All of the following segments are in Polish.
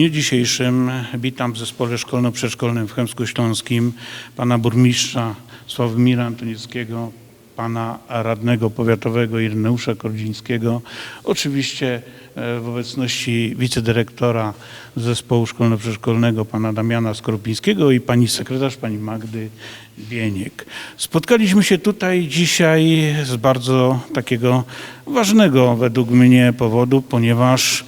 dniu dzisiejszym witam w zespole szkolno-przedszkolnym w Chełmsku Śląskim pana burmistrza Sławomira Antonieckiego, pana radnego powiatowego Ireneusza Kordzińskiego, oczywiście e, w obecności wicedyrektora zespołu szkolno-przedszkolnego pana Damiana Skorupińskiego i pani sekretarz pani Magdy Bieniek. Spotkaliśmy się tutaj dzisiaj z bardzo takiego ważnego według mnie powodu, ponieważ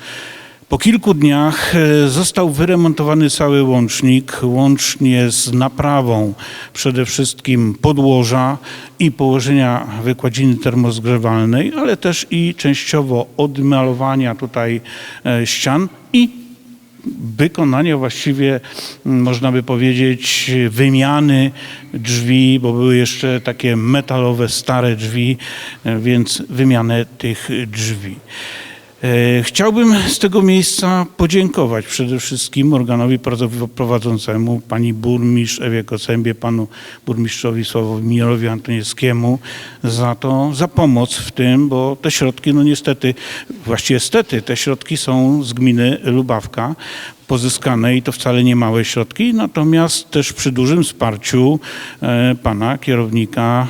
po kilku dniach e, został wyremontowany cały łącznik, łącznie z naprawą przede wszystkim podłoża i położenia wykładziny termozgrzewalnej, ale też i częściowo odmalowania tutaj e, ścian i wykonania właściwie, można by powiedzieć, wymiany drzwi, bo były jeszcze takie metalowe, stare drzwi, e, więc wymianę tych drzwi. E, Chciałbym z tego miejsca podziękować przede wszystkim organowi prowadzącemu, pani burmistrz Ewie Kocębie, panu burmistrzowi Sławomirowi Antonieckiemu za to, za pomoc w tym, bo te środki, no niestety, właściwie stety, te środki są z gminy Lubawka pozyskane i to wcale nie małe środki, natomiast też przy dużym wsparciu e, pana kierownika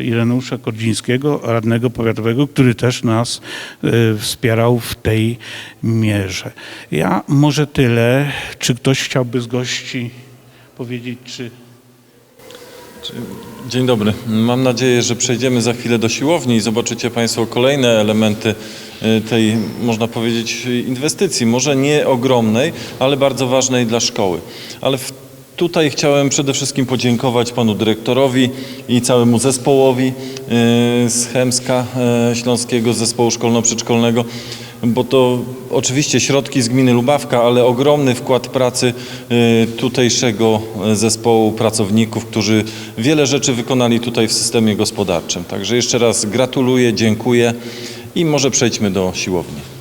Ireneusza Kordzińskiego, radnego powiatowego, który też nas e, wspierał w tej mierze. Ja może tyle. Czy ktoś chciałby z gości powiedzieć, czy Dzień dobry. Mam nadzieję, że przejdziemy za chwilę do siłowni i zobaczycie Państwo kolejne elementy y, tej, można powiedzieć, inwestycji. Może nie ogromnej, ale bardzo ważnej dla szkoły. Ale w, tutaj chciałem przede wszystkim podziękować Panu Dyrektorowi i całemu zespołowi y, z Chemska y, Śląskiego Zespołu Szkolno-Przedszkolnego bo to oczywiście środki z gminy Lubawka, ale ogromny wkład pracy y, tutejszego zespołu pracowników, którzy wiele rzeczy wykonali tutaj w systemie gospodarczym. Także jeszcze raz gratuluję, dziękuję i może przejdźmy do siłowni.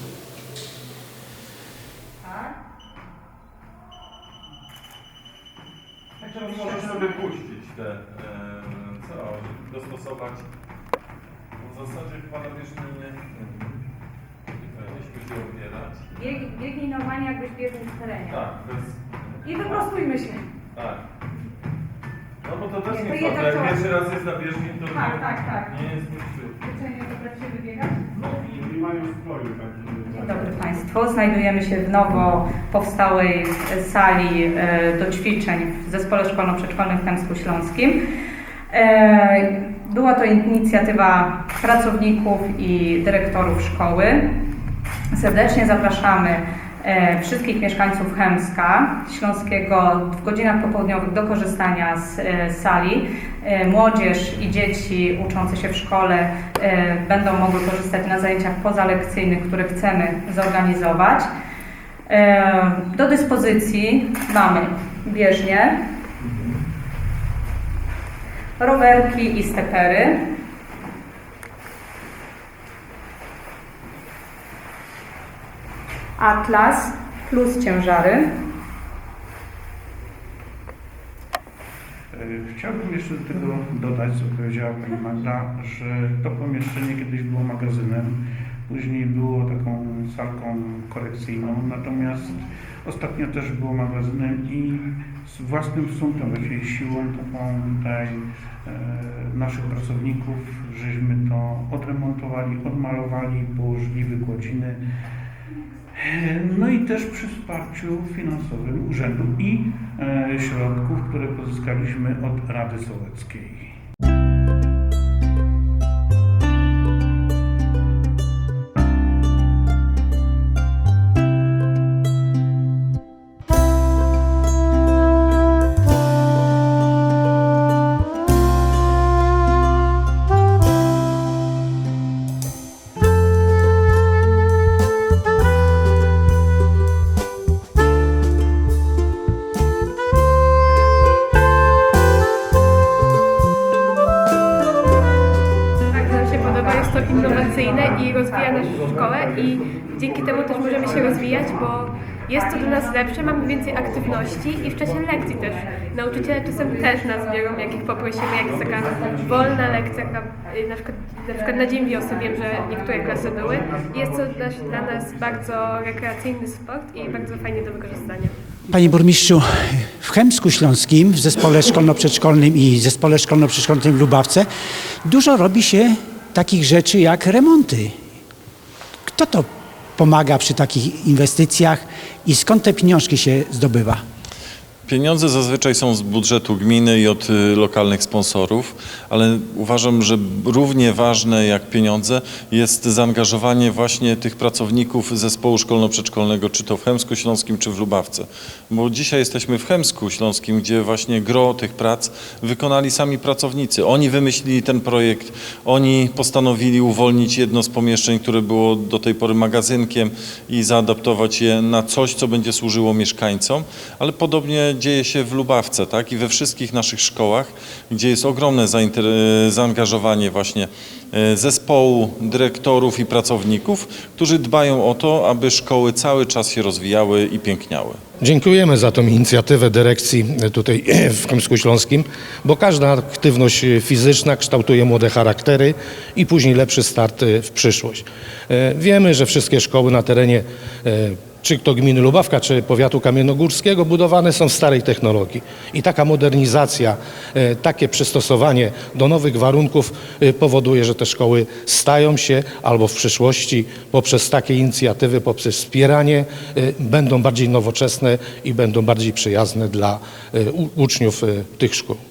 Możesz sobie puścić te, co, dostosować. W zasadzie chyba na wierzchni nie powinniśmy się opierać. Bieg, biegnij normalnie, jakbyś biegł w terenie. Tak, bez, I wyprostujmy się. tak. No bo to też Nie, nie to Jak pierwszy raz jest na bieżni, to Tak, nie, tak, tak. nie jest nic Życzenie to dla Ciebie wybiegać. No i mają stroju taki. Dzień dobry Znajdujemy się w nowo powstałej sali e, do ćwiczeń w Zespole Szkolno-Przedszkolnym w Chemsku Śląskim. E, Była to inicjatywa pracowników i dyrektorów szkoły. Serdecznie zapraszamy e, wszystkich mieszkańców Chemska Śląskiego w godzinach popołudniowych do korzystania z sali. E, Młodzież i dzieci uczące się w szkole e, będą mogły korzystać na zajęciach pozalekcyjnych, które chcemy zorganizować. E, Do dyspozycji mamy bieżnie, rowerki i stepery. Atlas plus ciężary. E, Chciałbym jeszcze do tego dodać, co powiedziała Pani Magda, że to pomieszczenie kiedyś było magazynem, później było taką salką korekcyjną, natomiast ostatnio też było magazynem i z własnym sumptem, właściwie siłą taką tutaj e, naszych pracowników, żeśmy to odremontowali, odmalowali, położyli wykładziny. No i też przy wsparciu finansowym urzędu i e, środków, które pozyskaliśmy od Rady Sołeckiej. I rozwija naszą szkołę i dzięki temu też możemy się rozwijać, bo Jest to dla nas lepsze, mamy więcej aktywności i w czasie lekcji też. Nauczyciele czasem też nas biorą, jak ich poprosimy, jak jest taka wolna lekcja, na przykład, na przykład na Dzień Wiosny wiem, że niektóre klasy były. Jest to dla nas bardzo rekreacyjny sport i bardzo fajnie do wykorzystania. Panie burmistrzu, w Chemsku Śląskim, w zespole szkolno-przedszkolnym i zespole szkolno-przedszkolnym w Lubawce dużo robi się takich rzeczy jak remonty. Kto to pomaga przy takich inwestycjach i skąd te pieniążki się zdobywa? Pieniądze zazwyczaj są z budżetu gminy i od y, lokalnych sponsorów, ale uważam, że równie ważne jak pieniądze jest zaangażowanie właśnie tych pracowników zespołu szkolno-przedszkolnego, czy to w Chemsku Śląskim, czy w Lubawce. Bo dzisiaj jesteśmy w Chemsku Śląskim, gdzie właśnie gro tych prac wykonali sami pracownicy. Oni wymyślili ten projekt, oni postanowili uwolnić jedno z pomieszczeń, które było do tej pory magazynkiem i zaadaptować je na coś, co będzie służyło mieszkańcom, ale podobnie dzieje się w Lubawce, tak? I we wszystkich naszych szkołach, gdzie jest ogromne zainter- zaangażowanie właśnie e, zespołu, dyrektorów i pracowników, którzy dbają o to, aby szkoły cały czas się rozwijały i piękniały. Dziękujemy za tą inicjatywę dyrekcji tutaj w Kępsku Śląskim, bo każda aktywność fizyczna kształtuje młode charaktery i później lepszy start w przyszłość. E, Wiemy, że wszystkie szkoły na terenie e, czy to gminy Lubawka, czy powiatu kamiennogórskiego budowane są w starej technologii. I taka modernizacja, e, takie przystosowanie do nowych warunków e, powoduje, że te szkoły stają się albo w przyszłości poprzez takie inicjatywy, poprzez wspieranie e, będą bardziej nowoczesne i będą bardziej przyjazne dla uczniów tych szkół.